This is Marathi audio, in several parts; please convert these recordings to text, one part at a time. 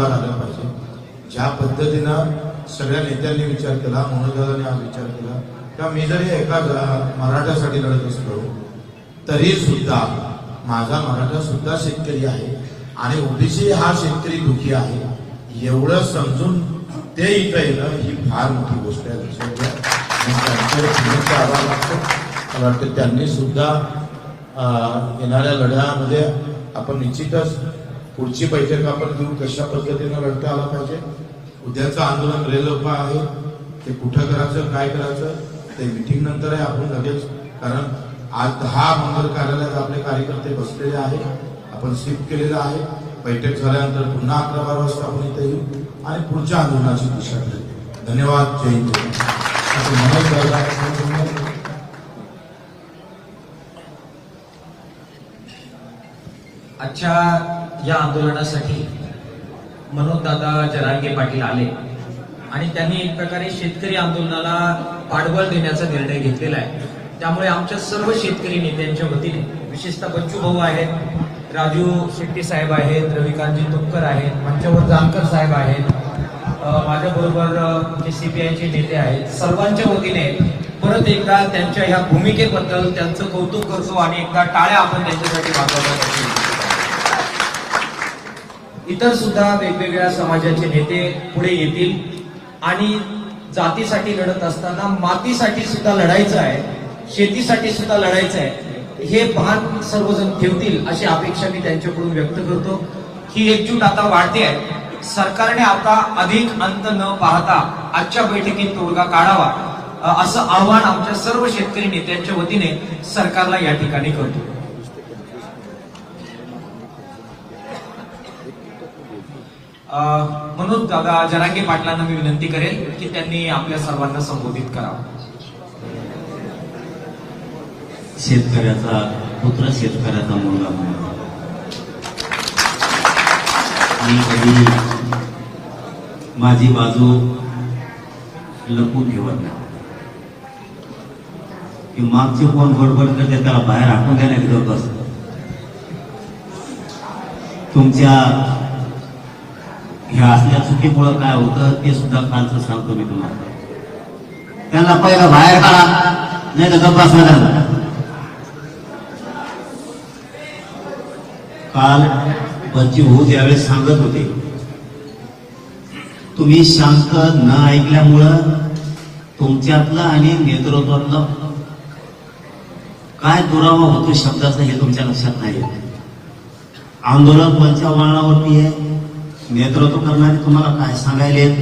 उभा राहिला पाहिजे. ज्या पद्धतीनं सगळ्या नेत्यांनी विचार केला मनोजदादांनी हा विचार केला का मी जरी एका मराठ्यासाठी लढत असलो तरी सुद्धा माझा मराठा सुद्धा शेतकरी आहे. आणि ओबीसी हा शेतकरी दुखी आहे. एवढं समजून ते इथं येणं ही फार मोठी गोष्ट आहे. लक्षात घ्या आभार मागतो मला वाटतं त्यांनी सुद्धा येणाऱ्या लढ्यामध्ये आपण निश्चितच पुढची बैठक आपण घेऊन कशा पद्धतीनं लढता आला पाहिजे? उद्याचं आंदोलन रेल्वे आहे. ते कुठं करायचं काय करायचं ते मिटिंग नंतर आहे आपण लगेच. कारण आज दहा मंगल कार्यालयात आपले कार्यकर्ते बसलेले आहेत. आपण शिफ्ट केलेलं आहे. बैठक झाल्यानंतर पुन्हा अकरा बारा वाजता आपण इथे येऊ आणि पुढच्या आंदोलनाची दिशा ठरेल धन्यवाद. जय हिंद. असं आजच्या या आंदोलनासाठी मनोजदादा जरांगे पाटील आले. आणि त्यांनी एक प्रकारे शेतकरी आंदोलनाला पाठबळ देण्याचा निर्णय घेतलेला आहे. त्यामुळे आमच्या सर्व शेतकरी नेत्यांच्या वतीने विशेषतः बच्चू भाऊ आहेत राजू शेट्टी साहेब आहेत रविकांतजी तुपकर आहेत मंचावर जानकर साहेब आहेत माझ्या सी जे आयचे नेते आहेत सर्वांच्या वतीने परत एकदा त्यांच्या ह्या भूमिकेबद्दल त्यांचं कौतुक करतो आणि एकदा टाळ्या आपण त्यांच्यासाठी वाजवण्यासाठी. इतर सुद्धा वेगवेगळ्या समाजाचे नेते पुढे येतील आणि जातीसाठी लढत असताना मातीसाठी सुद्धा लढायचं आहे शेतीसाठी सुद्धा लढायचं आहे हे भान सर्वजण ठेवतील अशी अपेक्षा मी त्यांच्याकडून व्यक्त करतो. ही एकजूट आता वाढते आहे. सरकारने आता अधिक अंत न पाहता आजच्या बैठकीत तोडगा काढावा असं आव्हान आमच्या सर्व शेतकरी नेत्यांच्या वतीने सरकारला या ठिकाणी करतो. म्हणून दादा जरांगे पाटलांना मी विनंती करेल की त्यांनी आपल्या सर्वांना संबोधित करावं. शेतकऱ्याचा पुत्र शेतकऱ्याचा मुलगा म्हणून. मी कधी माझी बाजू लपून ठेवत नाही. की मागचे कोण गडबड करते त्याला बाहेर हाकून द्यायला गप बस. तुमच्या ह्या असल्या चुकीमुळं काय होतं ते सुद्धा कालचं सांगतो मी तुम्हाला. त्यांना पहिलं बाहेर काढा नाही तर गप्पास काल बच्ची होऊ द्यावेळेस सांगत होते तुम्ही शांत न ऐकल्यामुळं तुमच्यातलं आणि नेतृत्वातलं काय दुरावा होतो शब्दाचा हे तुमच्या लक्षात नाही. आंदोलन पंचावरणावरती आहे. नेतृत्व करणारे तुम्हाला काय सांगायले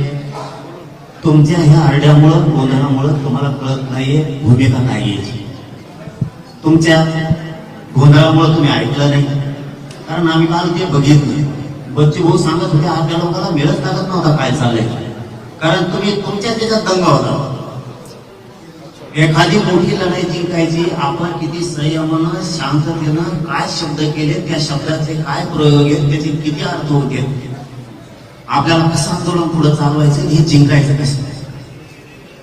तुमच्या ह्या आरड्यामुळं गोंधळामुळं तुम्हाला कळत नाहीये भूमिका नाहीये. तुमच्या गोंधळामुळं तुम्ही ऐकलं नाही. कारण आम्ही काल ते बघितलं. बच्ची भाऊ सांगत होते आपल्या लोकांना मिळत लागत नव्हता काय चाललंय. कारण तुम्ही तुमच्या त्याच्यात दंगा होता. एखादी मोठी लढाई जिंकायची आपण किती संयमानं शांततेनं काय शब्द केले त्या शब्दाचे काय प्रयोग आहेत त्याचे किती अर्थ होते? आपल्याला कसं आंदोलन पुढे चालवायचं हे जिंकायचं कसं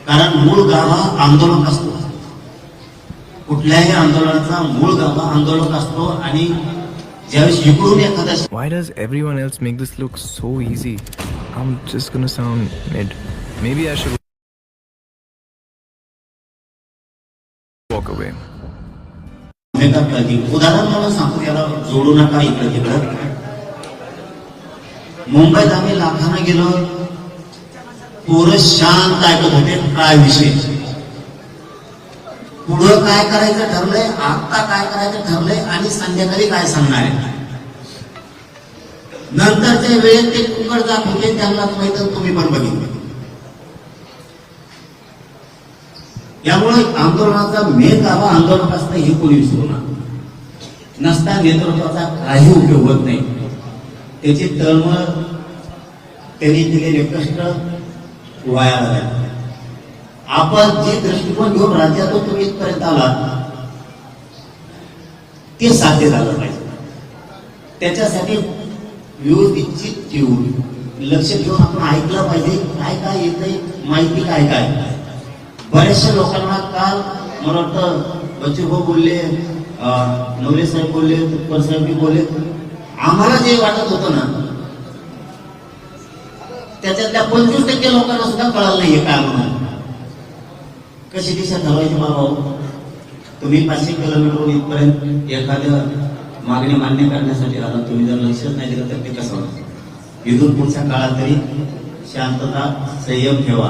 कारण मूळ गाभा आंदोलक असतो कुठल्याही आंदोलनाचा मूळ गाभा आंदोलक असतो आणि ज्यावेळेस इकडून एखादा Why does everyone else make this look so easy? I'm just gonna sound mid. Maybe I should walk away. उदाहरण म्हणून सांगतो याला जोडू नका इकडं तिकडं मुंबईत आम्ही लाखानं गेलो. पोरं शांत ऐकत होते काय विषय? पुढं काय करायचं ठरलंय आता काय करायचं ठरलंय आणि संध्याकाळी काय सांगणार आहे? नंतरच्या वेळेत ते कुकड जात होते त्यांना माहीत तुम्ही पण बघितलं. त्यामुळे आंदोलनाचा मेन गाभा आंदोलक असतं हे कोणी विसरू नका. नसता नेतृत्वाचा काही उपयोग होत नाही. त्याची तळमळ त्यांनी दिलेले कष्ट वाया झाले आपण जे दृष्टिकोन घेऊन राज्यातून तुम्ही इथपर्यंत आला ते साध्य झालं पाहिजे. त्याच्यासाठी व्यवस्थित ठेवून लक्ष घेऊन आपण ऐकलं पाहिजे काय काय येतंय माहिती काय काय. बऱ्याचशा लोकांना काल मला वाटतं बच्चूभाऊ बोलले नवले साहेब बोलले तुप्पर साहेब बी बोलले आम्हाला जे वाटत होतं ना त्याच्यातल्या पंचवीस टक्के लोकांना सुद्धा कळालं नाहीये काय म्हणून कशी दिशा ठरवायची बाबा हो? तुम्ही पाचशे किलोमीटर इथपर्यंत एखाद्या मागणी मान्य करण्यासाठी आला. तुम्ही जर लक्षच नाही दिलं तर ते कसं होणार? इथून पुढच्या काळात तरी शांतता संयम ठेवा.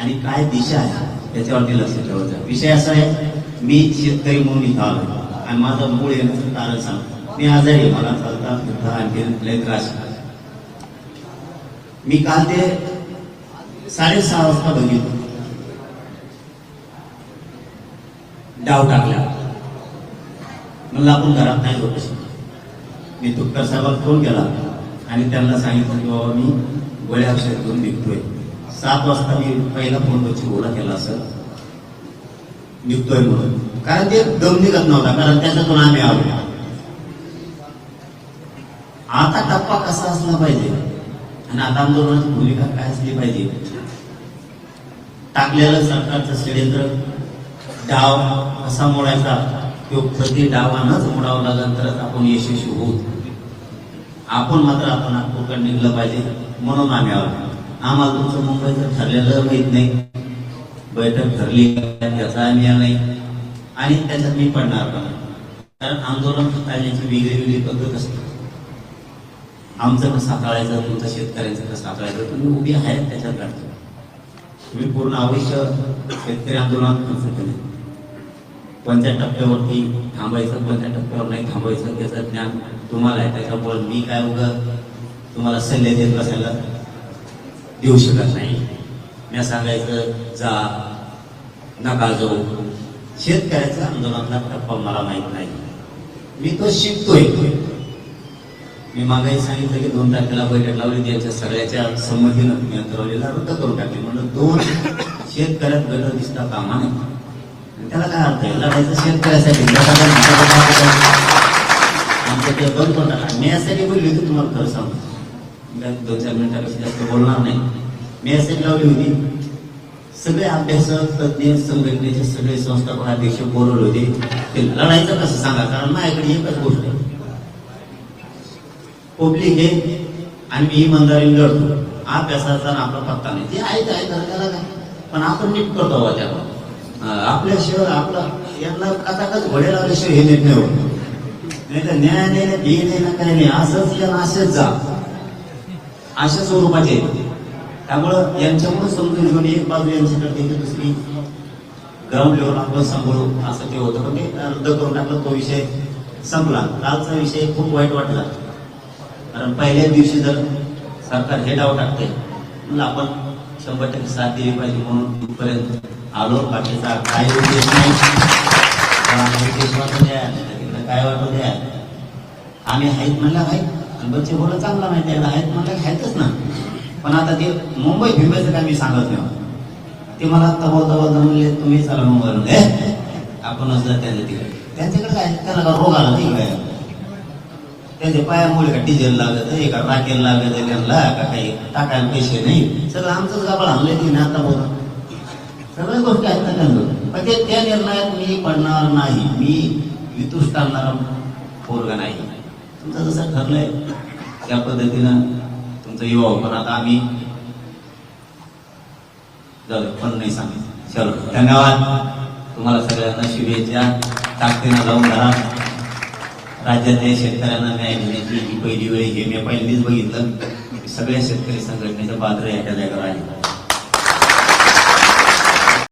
आणि काय दिशा आहे त्याच्यावरती लक्ष ठेवायचं विषय असा आहे मी शेतकरी म्हणून इथं आलो आणि माझं मूळ येण्याचं कारण सांगतो. मी आजारी मला चालता फिरता आणखी लय त्रास मी काल ते साडेसहा वाजता बघितलं. डाव टाकला. म्हणलं आपण घरात नाही होत मी तुपकर साहेबात फोन केला आणि त्यांना सांगितलं की बाबा मी गोळ्या औषध घेऊन निघतोय. सात वाजता मी पहिला फोन वरची गोळा केला असं. निघतोय म्हणून. कारण ते दम निघत नव्हता कारण त्याच्यातून आम्ही आलो. आता टप्पा कसा असला पाहिजे? आणि आता आंदोलनाची भूमिका काय असली पाहिजे? टाकलेलं सरकारचं षडयंत्र डाव कसा मोडायचा? तो प्रति डावानच मोडावं लागला तरच आपण यशस्वी होऊ. आपण मात्र आपण नागपूरकडे निघलं पाहिजे म्हणून आम्ही आहोत आम्हाला तुमचं मुंबईचं ठरलेलं माहीत नाही. बैठक ठरली त्याचा आम्ही नाही. आणि त्याच्यात मी पडणार पण. नाही. कारण आंदोलन करण्याची वेगळी वेगळी पद्धत असते. आमचं कसं हाताळायचं तुमचं शेतकऱ्यांचं कसं हाताळायचं तुम्ही उभी आहेत त्याच्यात काढतो. तुम्ही पूर्ण आयुष्य शेतकरी आंदोलनात खर्च केले कोणत्या टप्प्यावरती थांबायचं कोणत्या टप्प्यावर नाही थांबायचं त्याचं ज्ञान तुम्हाला आहे. त्याच्याबरोबर मी काय उगा तुम्हाला सल्ले देत बसायला देऊ शकत नाही. मी सांगायचं जा नका जाऊ. शेतकऱ्याचा आंदोलनातला टप्पा मला माहीत नाही. मी तो शिकतोय. मी मागाही सांगितलं की दोन तारखेला बैठक लावली त्यांच्या सगळ्याच्या संमतीनं तुम्ही अंतरवलेला रद्द करून टाकली. म्हणलं दोन शेतकऱ्यात गैर दिसता कामा नाही त्याला काय अर्थ आहे? लढायचं शेतकऱ्यासाठी. लोकांना आमचं ते बंद करून टाका. मी यासाठी बोलली होती तुम्हाला खरं सांगतो दोन चार मिनिटापेक्षा जास्त बोलणार नाही. मी यासाठी लावली होती. सगळे अभ्यासक तज्ञ संघटनेचे सगळे संस्थापक अध्यक्ष बोलवले होते. ते लढायचं कसं सांगा? कारण माझ्याकडे एकच गोष्ट आहे. कोबली घे आणि मी इमानदारी लढतो. अभ्यासाचा आणि आपला पत्ता नाही. ते आहे आहे तर त्याला काय पण आपण नीट करतो बाबा त्याला. आपल्या शहर आपला यांना कथाकच घोडे लावल्याशिवाय हे नीट नाही होत. नाही तर न्याय नाही ना ध्येय नाही ना काय नाही. असंच या असेच जा. अशा स्वरूपाचे त्यामुळं यांच्यामुळे समजून घेऊन एक बाजू यांच्याकडे दुसरी ग्राउंड लेवल आपण सांभाळू असं ते होतं. पण ते रद्द करून टाकलं तो विषय संपला. कालचा विषय खूप वाईट वाटला. कारण पहिल्याच दिवशी जर सरकार हे डाव टाकते म्हणून आपण शंभर टक्के साथ दिली पाहिजे म्हणून तिथपर्यंत आलो. बाकीचा काय उद्देश नाही. उद्देश द्या. काय वाटू द्या? आम्ही आहेत म्हणलं आहेत. आणि बच्चे बोला चांगला माहिती आहे. आहेत म्हणलं आहेतच ना. पण आता ते मुंबई फिरवायचं काय मी सांगत नाही. ते मला तबाव तबाव जमले तुम्ही चला मुंबईला आपण आपणच त्यांना तिकडे त्यांच्याकडे काय? त्याला रोग आला तिकडे त्यांच्या पायामुळे का डिझेल लागत आहे का राखेल लागत आहे त्यांना का काही टाकायला पैसे नाही? सगळं आमचंच गाबळ आणलंय तिने आता बोला सगळ्या गोष्टी आहेत ना त्यांना. पण ते त्या निर्णयात मी पडणार नाही. मी वितुष्ट आणणारा पोरगा नाही. तुमचं जसं ठरलंय त्या पद्धतीनं तुमचं युवा पण आता आम्ही जाऊ पण नाही सांगितलं. चलो धन्यवाद. तुम्हाला सगळ्यांना शुभेच्छा. ताकदीनं लावून धरा राज्यातल्या शेतकऱ्यांना न्याय देण्याची ही पहिली वेळ हे मी पहिल्यांदाच बघितलं. सगळ्या शेतकरी संघटनेचं पात्र एका जागेवर आहे